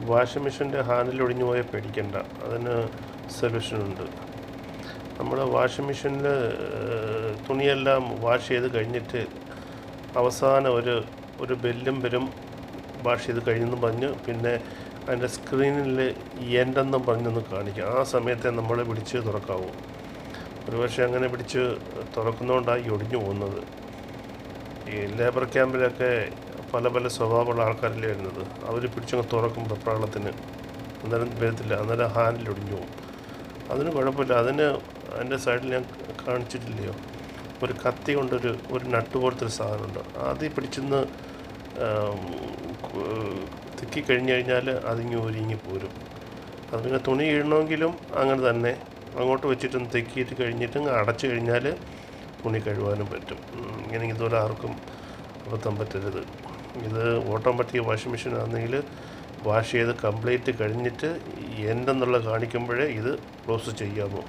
Washing മെഷീന്റെ handle ഒടിഞ്ഞു പോയാൽ പേടിക്കണ്ട. അതിന് സൊല്യൂഷനുണ്ട് നമ്മൾ വാഷിംഗ് മെഷീനിൽ തുണിയെല്ലാം വാഷ് ചെയ്ത് കഴിഞ്ഞിട്ട് അവസാനം ഒരു ഒരു ബെല്ലും വരും വാഷ് ചെയ്ത് കഴിഞ്ഞെന്ന് പറഞ്ഞ് പിന്നെ അതിന്റെ സ്ക്രീനിൽ എന്റെന്നും പറഞ്ഞൊന്ന് കാണിക്കും. ആ സമയത്തെ നമ്മൾ പിടിച്ച് തുറക്കാവൂ. ഒരുപക്ഷെ അങ്ങനെ പിടിച്ച് തുറക്കുന്നതുകൊണ്ടാണ് ഈ ഒടിഞ്ഞു പോകുന്നത്. ഈ ലേബർ ക്യാമ്പിലൊക്കെ പല പല സ്വഭാവമുള്ള ആൾക്കാരല്ലേ വരുന്നത്. അവർ പിടിച്ചങ്ങ് തുറക്കും വെപ്രാളത്തിന് അന്നേരം വരത്തില്ല. അന്നേരം ഹാൻഡിലൊടിഞ്ഞു പോകും. അതിന് കുഴപ്പമില്ല. അതിന് അതിന്റെ സൈഡിൽ ഞാൻ കാണിച്ചിട്ടില്ലയോ? ഒരു കത്തി കൊണ്ടൊരു ഒരു നട്ട് പോലത്തെ ഒരു സാധനമുണ്ട്. ആദ്യം പിടിച്ചെന്ന് തിക്കി കഴിഞ്ഞ് കഴിഞ്ഞാൽ അതിങ്ങി ഒരുങ്ങി പോരും. അത് പിന്നെ തുണി ഇടണമെങ്കിലും അങ്ങനെ തന്നെ അങ്ങോട്ട് വെച്ചിട്ടൊന്ന് തെക്കിയിട്ട് കഴിഞ്ഞിട്ട് അടച്ചു കഴിഞ്ഞാൽ തുണി കഴുകാനും പറ്റും. ഇങ്ങനെ ഇതുപോലെ ആർക്കും അബദ്ധം പറ്റരുത് ഇത് ഓട്ടോമാറ്റിക് വാഷിംഗ് മെഷീൻ ആണെങ്കിൽ വാഷ് ചെയ്ത് കംപ്ലീറ്റ് കഴിഞ്ഞിട്ട് എന്തെന്നുള്ള കാണിക്കുമ്പോഴേ ഇത് ക്ലോസ് ചെയ്യാമോ